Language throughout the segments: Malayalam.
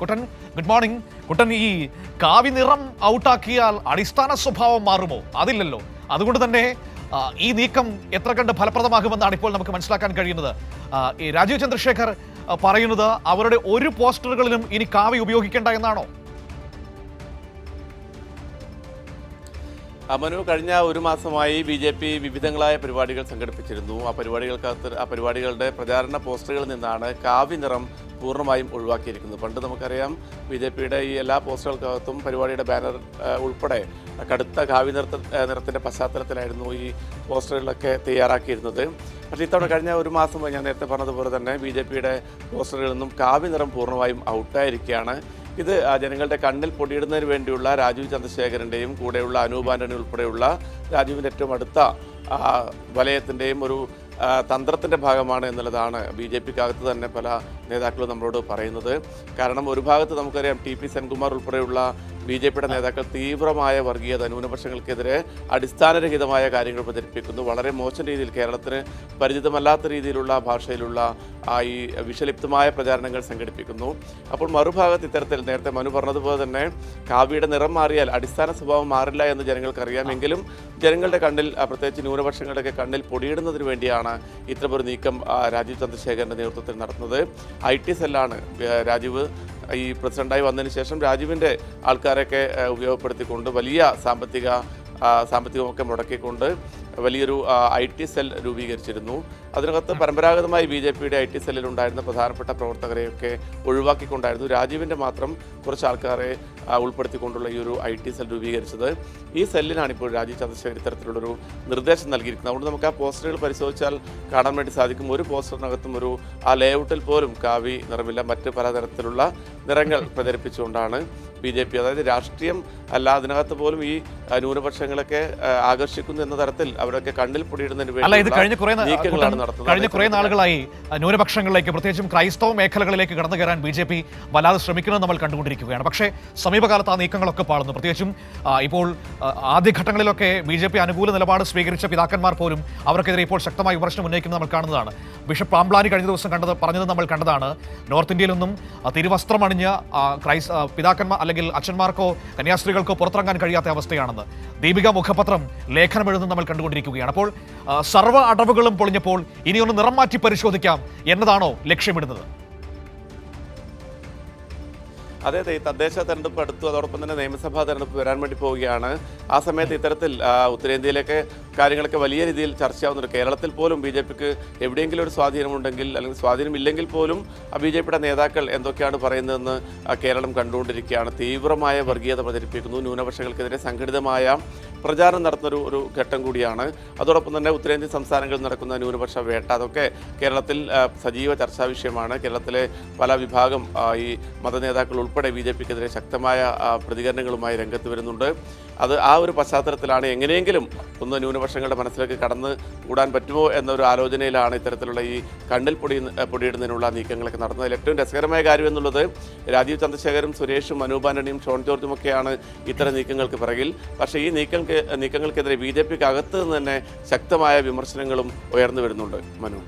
കുട്ടൻ ഗുഡ് മോർണിംഗ് കുട്ടൻ ഈ കാവി നിറം ഔട്ടാക്കിയാൽ അടിസ്ഥാന സ്വഭാവം മാറുമോ? അതില്ലല്ലോ. അതുകൊണ്ട് തന്നെ ഈ നീക്കം എത്ര കണ്ട് ഫലപ്രദമാകുമെന്നാണ് ഇപ്പോൾ നമുക്ക് മനസ്സിലാക്കാൻ കഴിയുന്നത്. രാജീവ് ചന്ദ്രശേഖർ പറയുന്നത് അവരുടെ ഒരു പോസ്റ്ററുകളിലും ഇനി കാവി ഉപയോഗിക്കേണ്ട എന്നാണോ? അമനു കഴിഞ്ഞ ഒരു മാസമായി ബി ജെ പി വിവിധങ്ങളായ പരിപാടികൾ സംഘടിപ്പിച്ചിരുന്നു. ആ പരിപാടികൾക്കകത്ത് ആ പരിപാടികളുടെ പ്രചാരണ പോസ്റ്ററുകളിൽ നിന്നാണ് കാവ്യ നിറം പൂർണമായും ഒഴിവാക്കിയിരിക്കുന്നത്. പണ്ട് നമുക്കറിയാം ബി ജെ പിയുടെ ഈ എല്ലാ പോസ്റ്ററുകൾക്കകത്തും പരിപാടിയുടെ ബാനർ ഉൾപ്പെടെ കടുത്ത കാവ്യ നിറത്ത നിറത്തിന്റെ പശ്ചാത്തലത്തിലായിരുന്നു ഈ പോസ്റ്ററുകളൊക്കെ തയ്യാറാക്കിയിരുന്നത്. പക്ഷേ ഇത്തവണ കഴിഞ്ഞ ഒരു മാസം ഞാൻ നേരത്തെ പറഞ്ഞതുപോലെ തന്നെ ബി ജെ പിയുടെ പോസ്റ്ററുകളിൽ നിന്നും കാവ്യ നിറം പൂർണമായും ഔട്ടായിരിക്കുകയാണ്. ഇത് ജനങ്ങളുടെ കണ്ണിൽ പൊടിയിടുന്നതിന് വേണ്ടിയുള്ള രാജീവ് ചന്ദ്രശേഖരന്റെയും കൂടെയുള്ള അനൂപ് ഉൾപ്പെടെയുള്ള രാജീവിന്റെ ഏറ്റവും അടുത്ത വലയത്തിന്റെയും ഒരു തന്ത്രത്തിന്റെ ഭാഗമാണ് എന്നുള്ളതാണ് ബി ജെ പിക്കകത്ത് തന്നെ പല നേതാക്കളും നമ്മളോട് പറയുന്നത്. കാരണം ഒരു ഭാഗത്ത് നമുക്കറിയാം ടി പി സെൻകുമാർ ഉൾപ്പെടെയുള്ള ബി ജെ പിയുടെ നേതാക്കൾ തീവ്രമായ വർഗീയത ന്യൂനപക്ഷങ്ങൾക്കെതിരെ അടിസ്ഥാനരഹിതമായ കാര്യങ്ങൾ പ്രചരിപ്പിക്കുന്നു. വളരെ മോശം രീതിയിൽ കേരളത്തിന് പരിചിതമല്ലാത്ത രീതിയിലുള്ള ഭാഷയിലുള്ള ഈ വിഷലിപ്തമായ പ്രചാരണങ്ങൾ സംഘടിപ്പിക്കുന്നു. അപ്പോൾ മറുഭാഗത്ത് ഇത്തരത്തിൽ നേരത്തെ മനു പറഞ്ഞതുപോലെ തന്നെ കാവ്യയുടെ നിറം മാറിയാൽ അടിസ്ഥാന സ്വഭാവം മാറില്ല എന്ന് ജനങ്ങൾക്കറിയാം. എങ്കിലും ജനങ്ങളുടെ കണ്ണിൽ പ്രത്യേകിച്ച് ന്യൂനപക്ഷങ്ങളുടെയൊക്കെ കണ്ണിൽ പൊടിയിടുന്നതിന് വേണ്ടിയാണ് ഇത്തരമൊരു നീക്കം രാജീവ് ചന്ദ്രശേഖരന്റെ നേതൃത്വത്തിൽ നടത്തുന്നത് ഐ ടി സെല്ലാണ് രാജീവ് ഈ പ്രസിഡന്റായി വന്നതിന് ശേഷം രാജീവിന്റെ ആൾക്കാരൊക്കെ ഉപയോഗപ്പെടുത്തിക്കൊണ്ട് വലിയ സാമ്പത്തിക സാമ്പത്തികമൊക്കെ മുടക്കിക്കൊണ്ട് വലിയൊരു ഐ ടി സെൽ രൂപീകരിച്ചിരുന്നു. അതിനകത്ത് പരമ്പരാഗതമായി ബി ജെ പിയുടെ ഐ ടി സെല്ലിൽ ഉണ്ടായിരുന്ന പ്രധാനപ്പെട്ട പ്രവർത്തകരെയൊക്കെ ഒഴിവാക്കിക്കൊണ്ടായിരുന്നു രാജീവിന്റെ മാത്രം കുറച്ച് ആൾക്കാരെ ഉൾപ്പെടുത്തിക്കൊണ്ടുള്ള ഈ ഒരു ഐ ടി സെൽ രൂപീകരിച്ചത്. ഈ സെല്ലിനാണ് ഇപ്പോൾ രാജീവ് ചന്ദ്രശേഖർ ഇത്തരത്തിലുള്ളൊരു നിർദ്ദേശം നൽകിയിരിക്കുന്നത്. അതുകൊണ്ട് നമുക്ക് ആ പോസ്റ്ററുകൾ പരിശോധിച്ചാൽ കാണാൻ വേണ്ടി സാധിക്കും. ഒരു പോസ്റ്ററിനകത്തും ഒരു ആ ലേഔട്ടിൽ പോലും കാവി നിറമില്ല. മറ്റ് പലതരത്തിലുള്ള നിറങ്ങൾ പ്രചരിപ്പിച്ചുകൊണ്ടാണ്. ബി ജെ പി അതായത് രാഷ്ട്രീയം അല്ല അതിനകത്ത് പോലും ഈ ന്യൂനപക്ഷങ്ങളൊക്കെ ആകർഷിക്കുന്നു എന്ന തരത്തിൽ അവരൊക്കെ കണ്ണിൽ പൊടിയിടുന്നതിന് വേണ്ടി കഴിഞ്ഞ കുറെ വേണ്ടിയുള്ള നീക്കങ്ങളാണ് നടത്തുന്നത് കഴിഞ്ഞ കുറെ അതേസമയം നാളുകളായി ന്യൂനപക്ഷങ്ങളിലേക്ക് പ്രത്യേകിച്ചും ക്രൈസ്തവ മേഖലകളിലേക്ക് കടന്നു കയറാൻ ബി ജെ പി വല്ലാതെ ശ്രമിക്കുന്നത് നമ്മൾ കണ്ടുകൊണ്ടിരിക്കുകയാണ്. പക്ഷേ സമീപകാലത്ത് ആ നീക്കങ്ങളൊക്കെ പാളുന്നു. പ്രത്യേകിച്ചും ഇപ്പോൾ ആദ്യഘട്ടങ്ങളിലൊക്കെ ബി ജെ പി അനുകൂല നിലപാട് സ്വീകരിച്ച പിതാക്കന്മാർ പോലും അവർക്കെതിരെ ഇപ്പോൾ ശക്തമായ വിമർശനം ഉന്നയിക്കുന്നത് നമ്മൾ കാണുന്നതാണ്. ബിഷപ്പ് പാംബ്ലാനി കഴിഞ്ഞ ദിവസം കണ്ടത് പറഞ്ഞത് നമ്മൾ കണ്ടതാണ്. നോർത്ത് ഇന്ത്യയിൽ നിന്നും തിരുവസ്ത്രം അണിഞ്ഞ് ക്രൈസ് പിതാക്കന്മാർ അല്ലെങ്കിൽ അച്ഛന്മാർക്കോ കന്യാസ്ത്രീകൾക്കോ പുറത്തിറങ്ങാൻ കഴിയാത്ത അവസ്ഥയാണെന്ന്. ദീപിക മുഖപത്രം ലേഖനം എഴുതുന്നത് നമ്മൾ കണ്ടുകൊണ്ടിരിക്കുകയാണ്. അപ്പോൾ സർവ അടവുകളും പൊളിഞ്ഞപ്പോൾ ഇനിയൊന്ന് നിറം മാറ്റി പരിശോധിക്കാം എന്നതാണോ ലക്ഷ്യമിടുന്നത്? അതെ ഈ തദ്ദേശ തെരഞ്ഞെടുപ്പ് അടുത്തു അതോടൊപ്പം തന്നെ നിയമസഭാ തെരഞ്ഞെടുപ്പ് വരാൻ വേണ്ടി പോവുകയാണ്. ആ സമയത്ത് ഇത്തരത്തിൽ ഉത്തരേന്ത്യയിലൊക്കെ കാര്യങ്ങളൊക്കെ വലിയ രീതിയിൽ ചർച്ചയാവുന്നുണ്ട്. കേരളത്തിൽ പോലും ബി ജെ പിക്ക് എവിടെയെങ്കിലും ഒരു സ്വാധീനമുണ്ടെങ്കിൽ അല്ലെങ്കിൽ സ്വാധീനം ഇല്ലെങ്കിൽ പോലും ബി ജെ പിയുടെ നേതാക്കൾ എന്തൊക്കെയാണ് പറയുന്നതെന്ന് കേരളം കണ്ടുകൊണ്ടിരിക്കുകയാണ്. തീവ്രമായ വർഗീയത പ്രചരിപ്പിക്കുന്നു. ന്യൂനപക്ഷങ്ങൾക്കെതിരെ സംഘടിതമായ പ്രചാരണം നടത്തുന്ന ഒരു ഘട്ടം കൂടിയാണ്. അതോടൊപ്പം തന്നെ ഉത്തരേന്ത്യൻ സംസ്ഥാനങ്ങളിൽ നടക്കുന്ന ന്യൂനപക്ഷ വേട്ട അതൊക്കെ കേരളത്തിൽ സജീവ ചർച്ചാ വിഷയമാണ്. കേരളത്തിലെ പല വിഭാഗം ഈ മതനേതാക്കൾ ഉൾപ്പെടെ ബി ജെ പിക്കെതിരെ ശക്തമായ പ്രതികരണങ്ങളുമായി രംഗത്ത് വരുന്നുണ്ട്. അത് ആ ഒരു പശ്ചാത്തലത്തിലാണ് എങ്ങനെയെങ്കിലും ഒന്ന് ന്യൂനപക്ഷങ്ങളുടെ മനസ്സിലേക്ക് കടന്ന് കൂടാൻ പറ്റുമോ എന്നൊരു ആലോചനയിലാണ് ഇത്തരത്തിലുള്ള ഈ കണ്ണിൽ പൊടി പൊടിയിടുന്നതിനുള്ള നീക്കങ്ങളൊക്കെ നടന്നത്. ഏറ്റവും രസകരമായ കാര്യം എന്നുള്ളത് രാജീവ് ചന്ദ്രശേഖരും സുരേഷും അനൂപ് ആന്റണിയും ഷോൺ ജോർജും ഒക്കെയാണ് ഇത്തരം നീക്കങ്ങൾക്ക് പിറകിൽ. പക്ഷേ ഈ നീക്കങ്ങൾക്ക് നീക്കങ്ങൾക്കെതിരെ ബി ജെ പിക്ക് അകത്ത് നിന്ന് തന്നെ ശക്തമായ വിമർശനങ്ങളും ഉയർന്നു വരുന്നുണ്ട്. മനു.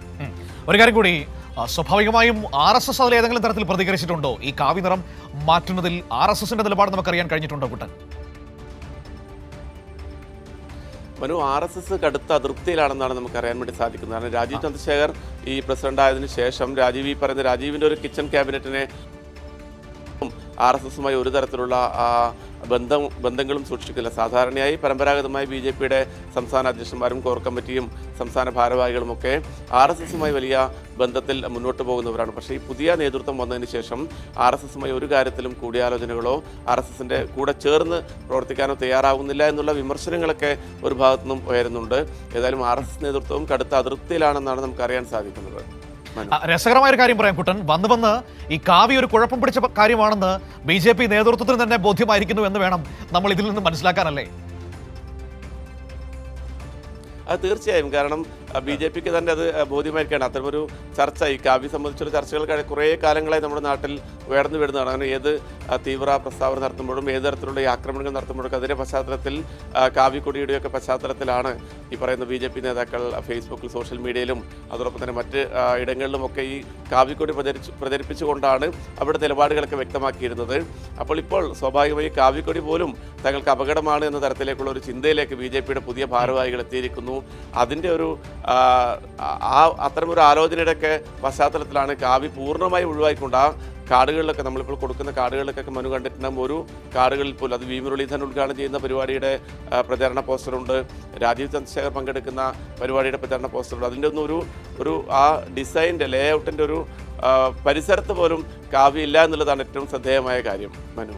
ഒരു കാര്യം കൂടി സ്വാഭാവികമായും ആർ എസ് എസ് അതിൽ ഏതെങ്കിലും തരത്തിൽ പ്രതികരിച്ചിട്ടുണ്ടോ? ഈ കാവി നിറം മാറ്റുന്നതിൽ ആർ എസ് എസിന്റെ നിലപാട് നമുക്കറിയാൻ കഴിഞ്ഞിട്ടുണ്ടോ Kuttan? Manu R S S കടുത്ത അതൃപ്തിയിലാണെന്നാണ് നമുക്ക് അറിയാൻ വേണ്ടി സാധിക്കുന്നത്. കാരണം രാജീവ് ചന്ദ്രശേഖർ ഈ പ്രസിഡന്റ് ആയതിനു ശേഷം രാജീവ് ഈ പറയുന്ന രാജീവിന്റെ ഒരു കിച്ചൺ ക്യാബിനറ്റിനെ ആർ എസ് എസുമായി ഒരു തരത്തിലുള്ള ബന്ധം ബന്ധങ്ങളും സൂക്ഷിക്കില്ല സാധാരണയായി പരമ്പരാഗതമായി ബി ജെ പിയുടെ സംസ്ഥാന അധ്യക്ഷന്മാരും കോർ കമ്മിറ്റിയും സംസ്ഥാന ഭാരവാഹികളുമൊക്കെ ആർ എസ് എസുമായി വലിയ ബന്ധത്തിൽ മുന്നോട്ട് പോകുന്നവരാണ്. പക്ഷേ ഈ പുതിയ നേതൃത്വം വന്നതിന് ശേഷം ആർ എസ് എസുമായി ഒരു കാര്യത്തിലും കൂടിയാലോചനകളോ ആർ എസ് എസിന്റെ കൂടെ ചേർന്ന് പ്രവർത്തിക്കാനോ തയ്യാറാവുന്നില്ല എന്നുള്ള വിമർശനങ്ങളൊക്കെ ഒരു ഭാഗത്തു നിന്നും ഉയരുന്നുണ്ട്. ഏതായാലും ആർ എസ് എസ് നേതൃത്വവും കടുത്ത അതിർത്തിയിലാണെന്നാണ് നമുക്കറിയാൻ സാധിക്കുന്നത്. രസകരമായ ഒരു കാര്യം പറയാം കുട്ടൻ. വന്ന് വന്ന് ഈ കാവ്യ ഒരു കുഴപ്പം പിടിച്ച കാര്യമാണെന്ന് ബി ജെ പി നേതൃത്വത്തിന് തന്നെ ബോധ്യമായിരിക്കുന്നു എന്ന് വേണം നമ്മൾ ഇതിൽ നിന്ന് മനസ്സിലാക്കാനല്ലേ? അത് തീർച്ചയായും. കാരണം ബി ജെ പിക്ക് തന്നെ അത് ബോധ്യമായിരിക്കുകയാണ്. അത്തരമൊരു ചർച്ച ഈ കാവ്യ സംബന്ധിച്ചുള്ള ചർച്ചകൾ കുറേ കാലങ്ങളായി നമ്മുടെ നാട്ടിൽ ഉയർന്നു വരുന്നതാണ്. അങ്ങനെ ഏത് തീവ്ര പ്രസ്താവന നടത്തുമ്പോഴും ഏത് തരത്തിലുള്ള ആക്രമണങ്ങൾ നടത്തുമ്പോഴൊക്കെ അതിന്റെ പശ്ചാത്തലത്തിൽ കാവ്യക്കൊടിയുടെയൊക്കെ പശ്ചാത്തലത്തിലാണ് ഈ പറയുന്ന ബി ജെ പി നേതാക്കൾ ഫേസ്ബുക്കിൽ സോഷ്യൽ മീഡിയയിലും അതോടൊപ്പം തന്നെ മറ്റ് ഇടങ്ങളിലുമൊക്കെ ഈ കാവ്യക്കൊടി പ്രചരിച്ച് പ്രചരിപ്പിച്ചുകൊണ്ടാണ് അവിടെ നിലപാടുകളൊക്കെ വ്യക്തമാക്കിയിരുന്നത്. അപ്പോൾ ഇപ്പോൾ സ്വാഭാവികമായി കാവ്യക്കൊടി പോലും തങ്ങൾക്ക് അപകടമാണ് എന്ന തരത്തിലേക്കുള്ള ഒരു ചിന്തയിലേക്ക് ബി ജെ പിയുടെ പുതിയ ഭാരവാഹികൾ എത്തിയിരിക്കുന്നു. അതിന്റെ ഒരു ആ, അത്തരമൊരു ആലോചനയുടെയൊക്കെ പശ്ചാത്തലത്തിലാണ് കാവ്യ പൂർണമായി ഒഴിവാക്കിക്കൊണ്ട് ആ കാർഡുകളിലൊക്കെ നമ്മളിപ്പോൾ കൊടുക്കുന്ന കാർഡുകളിലൊക്കെ മനു കണ്ടിട്ടുണ്ടാകും ഒരു കാർഡുകളിൽ പോലും അത് വി മുരളീധരൻ ഉദ്ഘാടനം ചെയ്യുന്ന പരിപാടിയുടെ പ്രചാരണ പോസ്റ്ററുണ്ട്. രാജീവ് ചന്ദ്രശേഖർ പങ്കെടുക്കുന്ന പരിപാടിയുടെ പ്രചാരണ പോസ്റ്ററുണ്ട്. അതിന്റെ ഒന്നും ഒരു ഒരു ആ ഡിസൈന്റെ ലേ ഔട്ടിന്റെ ഒരു പരിസരത്ത് പോലും കാവ്യ ഇല്ല എന്നുള്ളതാണ് ഏറ്റവും ശ്രദ്ധേയമായ കാര്യം. മനു.